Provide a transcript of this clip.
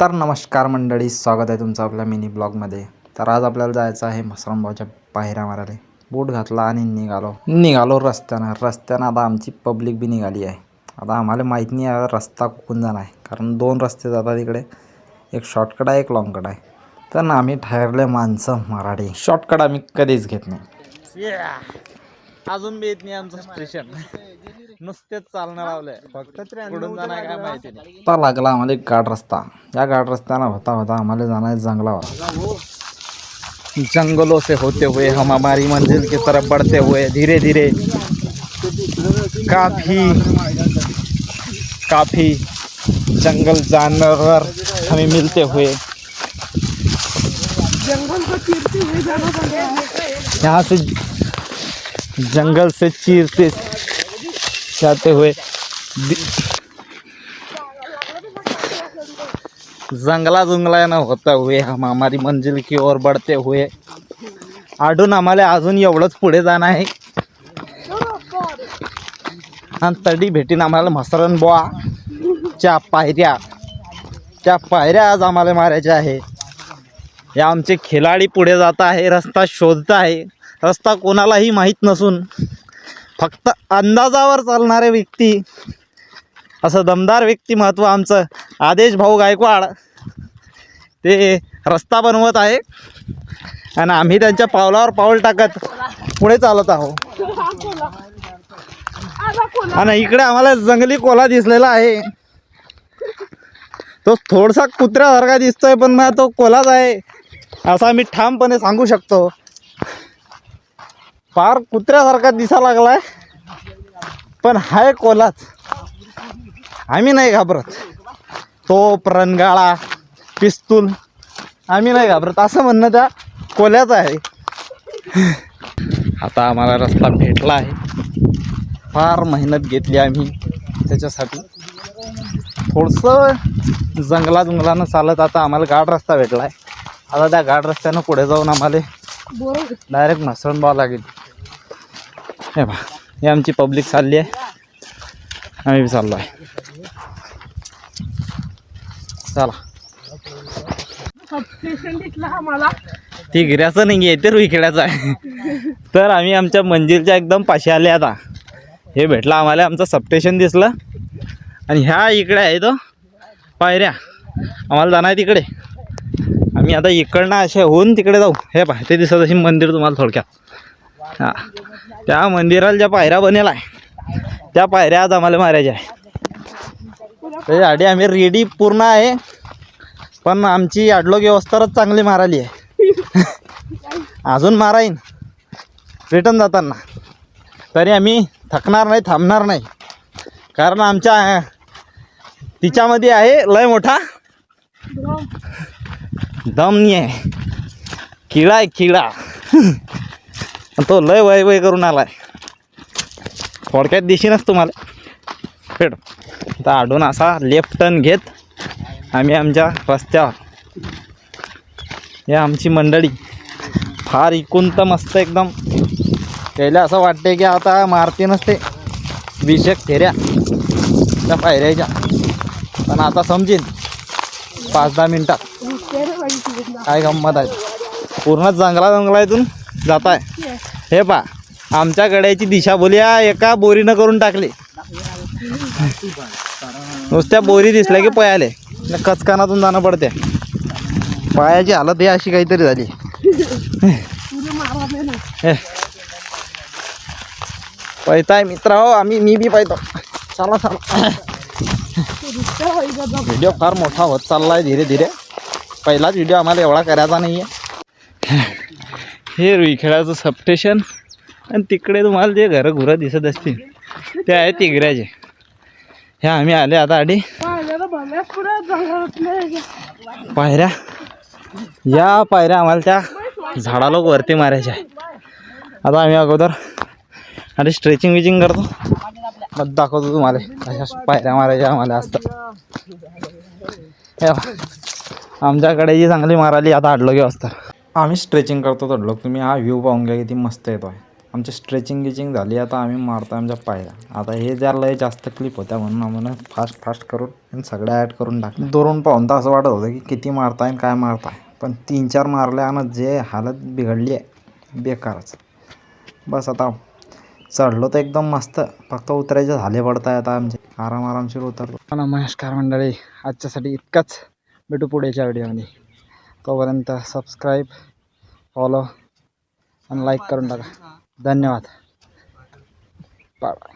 तर नमस्कार मंडळी स्वागत आहे तुमचं आपल्या मिनी ब्लॉगमध्ये. तर आज आपल्याला जायचं आहे मसरामबावच्या पायऱ्या मारायला. बूट घातला आणि निघालो. निघालो रस्त्यानं. रस्त्यानं आता आमची पब्लिक बी निघाली आहे. आता आम्हाला माहीत नाही आहे रस्ता कुठून जाणार आहे. कारण दोन रस्ते जातात इकडे. एक शॉर्टकट आहे एक लॉंगकट आहे. तर ना आम्ही ठरले माणसं मराठी. शॉर्टकट आम्ही कधीच घेत नाही. अजून बी येत नाही आमचं स्टेशन नुसतेच चालणं लावलंय फक्त कुठून जाणार काय माहिती नाही. आता लागला आम्हाला एक गाड रस्ता. या गाड रस्त्यानं होता होता आम्हाला जाना है जंगलावर. जंगलों से होते हुए हम हमारी मंजिल की तरफ बढ़ते हुए धीरे धीरे. काफी काफी जंगल जानवर हमें मिलते हुए. यहाँ से जंगल से चीरते जाते हुए जंगला जुंगला न होता हुए हम हमारी मंजिल की ओर बढ़ते हुए। आडून आम्हाला अजून एवढंच पुढे जाणं आहे. आणि तडी भेटीन आम्हाला मसरण बुवा. च्या पायऱ्या. त्या पायऱ्या आज आम्हाला मारायच्या आहे. हे आमचे खिलाडी पुढे जात आहे रस्ता शोधत आहे. रस्ता कोणालाही माहीत नसून फक्त अंदाजावर चालणारे व्यक्ती असं दमदार व्यक्तिमत्व आमचं आदेश भाऊ गायकवाड ते रस्ता बनवत आहे. आणि आम्ही त्यांच्या पावलावर पाऊल टाकत पुढे चालत आहोत. आणि इकडे आम्हाला जंगली कोला दिसलेला आहे. तो थोडसा कुत्र्यासारखा दिसतोय पण मग तो कोलाच आहे असं आम्ही ठामपणे सांगू शकतो. फार कुत्र्यासारखा दिसा लागलाय. पण हाय कोलाच. आम्ही नाही घाबरत. तोप रणगाळा पिस्तूल आम्ही नाही घाबरत. असं म्हणणं त्या कोल्याचं आहे. आता आम्हाला रस्ता भेटला आहे. फार मेहनत घेतली आम्ही त्याच्यासाठी. थोडंसं जंगला जुंगलानं चालत आता आम्हाला गाड रस्ता भेटला आहे आता त्या गाड रस्त्यानं पुढे जाऊन आम्हाला डायरेक्ट म्हसळणबाव लागेल. हे बा हे आमची पब्लिक चालली आहे. आम्ही बी चाललो आहे. चला. ती गिऱ्याचं नाही आहे ते रुईखेड्याचं आहे. तर आम्ही आमच्या मंजिलच्या एकदम पाशी आले आता. हे भेटलं आम्हाला आमचं सबस्टेशन दिसलं. आणि ह्या इकडे आहे तो. पायऱ्या. आम्हाला जाणार आहे तिकडे. आम्ही आता इकडनं असे होऊन तिकडे जाऊ. हे पहा ते दिसत अशी मंदिर तुम्हाला थोडक्यात. हां. त्या मंदिराला ज्या पायऱ्या बनेल आहे त्या पायऱ्या आज आम्हाला मारायच्या आहे. त्याच्यासाठी आम्ही रेडी पूर्ण आहे पण आमची आडलोग व्यवस्थाच चांगली मारायली आहे. अजून माराईन रिटर्न जाताना. तरी आम्ही थकणार नाही थांबणार नाही. कारण आमच्या तिच्यामध्ये आहे लय मोठा दम. नाही आहे. खिळा आहे खिळा तो लय वय वय करून आला आहे थोडक्यात दिशीनच तुम्हाला. भेट आता आडून असा लेफ्ट टर्न घेत आम्ही आमच्या रस्त्यावर. या आमची मंडळी. फार इकून तर मस्त एकदम. त्याला असं वाटते की आता मारते नसते विषक फेऱ्या. त्या पायऱ्याच्या. पण आता समजेन. पाच दहा मिनटात. काय गंमत आहे. पूर्ण जंगला जंगलातून जात आहे हे पा आमच्या गड्याची दिशा बोलिया एका बोरीनं करून टाकली. नुसत्या बोरी दिसल्या की पयाले. न कचकानातून जाणं पडते. पायाची हालत ही अशी काहीतरी झाली. हे. पैताय मित्र हो आम्ही मी बी पाहतो. चला चला. व्हिडिओ फार मोठा होत चाललाय धीरे धीरे. पहिलाच व्हिडिओ आम्हाला एवढा करायचा नाही आहे हे रुईखेळाचं सबस्टेशन आणि तिकडे तुम्हाला जे घरं घुरं दिसत असतील ते आहे तिगऱ्याचे हे आम्ही आले आता आधी. पायऱ्या. या पायऱ्या आम्हाला त्या झाडाला वरती मारायच्या आहे आता आम्ही अगोदर आणि स्ट्रेचिंग विचिंग करतो. मग दाखवतो तुम्हाला. अशा पायऱ्या मारायच्या आम्हाला असतात बघा. आमच्याकडे जी चांगली माराली आता अडलो की असतात आम्ही स्ट्रेचिंग करतो तडलो तुम्ही हा व्ह्यू पाहून घ्या किती मस्त येतो आहे आमची स्ट्रेचिंग गिचिंग झाली आता आम्ही मारतो आमच्या पायऱ्या. आता हे ज्या लय जास्त क्लिप होत्या म्हणून आम्हाला फास्ट फास्ट करून आणि सगळ्या ॲड करून टाकल्या. दुरून पाहून तर असं वाटत होतं की किती मारताय आणि काय मारताय. पण तीन चार मारले आणि जे हालत बिघडली आहे बेकारच. बस आता चढलो तर एकदम मस्त. फक्त उतरायचे झाले पडताय आता आमचे. आराम आरामशीर उतरलो. नमस्कार मंडळी आजच्यासाठी इतकाच. भेटू पुढेच्या व्हिडिओमध्ये तोपर्यंत सबस्क्राईब फॉलो आणि लाईक करून टाका. धन्यवाद. बाय